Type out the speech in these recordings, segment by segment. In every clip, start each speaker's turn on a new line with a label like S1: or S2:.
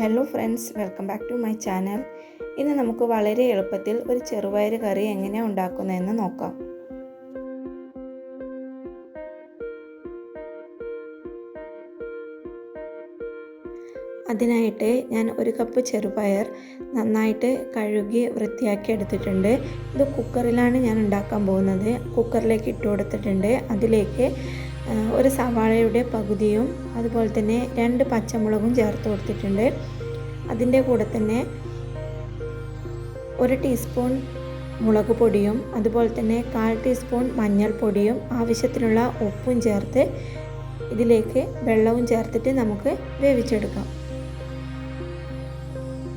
S1: Hello friends welcome back to my channel ഇന്ന് നമുക്ക് വളരെ എളുപ്പത്തിൽ ഒരു ചെറുപയർ കറി എങ്ങനെയാണ് ഉണ്ടാക്കുന്നതെന്ന് നോക്കാം. അതിനായിട്ട് ഞാൻ ഒരു കപ്പ് ചെറുപയർ നന്നായിട്ട് കഴുകി വൃത്തിയാക്കി എടുത്തിട്ടുണ്ട്. ഇത് കുക്കറിലാണ് ഞാൻ ഉണ്ടാക്കാൻ പോകുന്നത്. കുക്കറിലേക്ക് ഇട്ട് കൊടുത്തിട്ടുണ്ട്. അതിലേക്ക് ഒരു സവാളയുടെ പകുതിയും അതുപോലെ തന്നെ രണ്ട് പച്ചമുളകും ചേർത്ത് കൊടുത്തിട്ടുണ്ട്. അതിന്റെ കൂടെ തന്നെ ഒരു ടീസ്പൂൺ മുളക് പൊടിയും അതുപോലെ തന്നെ കാൽ ടീസ്പൂൺ മഞ്ഞൾപ്പൊടിയും ആവശ്യത്തിനുള്ള ഉപ്പും ചേർത്ത് ഇതിലേക്ക് വെള്ളവും ചേർത്തിട്ട് നമുക്ക് വേവിച്ചെടുക്കാം.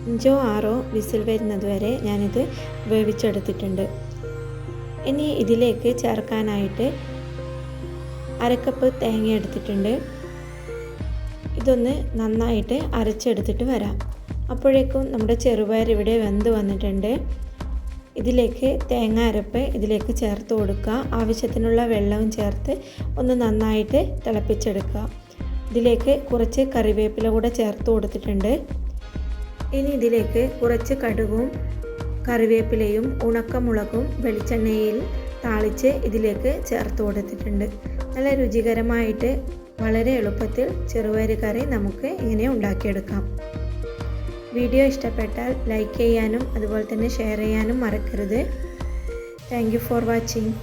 S1: അഞ്ചോ ആറോ വിസിൽ വരുന്നതുവരെ ഞാനിത് വേവിച്ചെടുത്തിട്ടുണ്ട്. ഇനി ഇതിലേക്ക് ചേർക്കാനായിട്ട് അരക്കപ്പ് തേങ്ങ എടുത്തിട്ടുണ്ട്. ഇതൊന്ന് നന്നായിട്ട് അരച്ചെടുത്തിട്ട് വരാം. അപ്പോഴേക്കും നമ്മുടെ ചെറുപയർ ഇവിടെ വെന്ത് വന്നിട്ടുണ്ട്. ഇതിലേക്ക് തേങ്ങ അരപ്പ് ഇതിലേക്ക് ചേർത്ത് കൊടുക്കുക. ആവശ്യത്തിനുള്ള വെള്ളവും ചേർത്ത് ഒന്ന് നന്നായിട്ട് തിളപ്പിച്ചെടുക്കുക. ഇതിലേക്ക് കുറച്ച് കറിവേപ്പില കൂടെ ചേർത്ത് കൊടുത്തിട്ടുണ്ട്. ഇനി ഇതിലേക്ക് കുറച്ച് കടുകും കറിവേപ്പിലയും ഉണക്കമുളകും വെളിച്ചെണ്ണയിൽ താളിച്ച് ഇതിലേക്ക് ചേർത്ത് കൊടുത്തിട്ടുണ്ട്. നല്ല രുചികരമായിട്ട് വളരെ എളുപ്പത്തിൽ ചെറുപയർ കറി നമുക്ക് ഇങ്ങനെ ഉണ്ടാക്കിയെടുക്കാം. വീഡിയോ ഇഷ്ടപ്പെട്ടാൽ ലൈക്ക് ചെയ്യാനും അതുപോലെ തന്നെ ഷെയർ ചെയ്യാനും മറക്കരുത്. Thank for watching.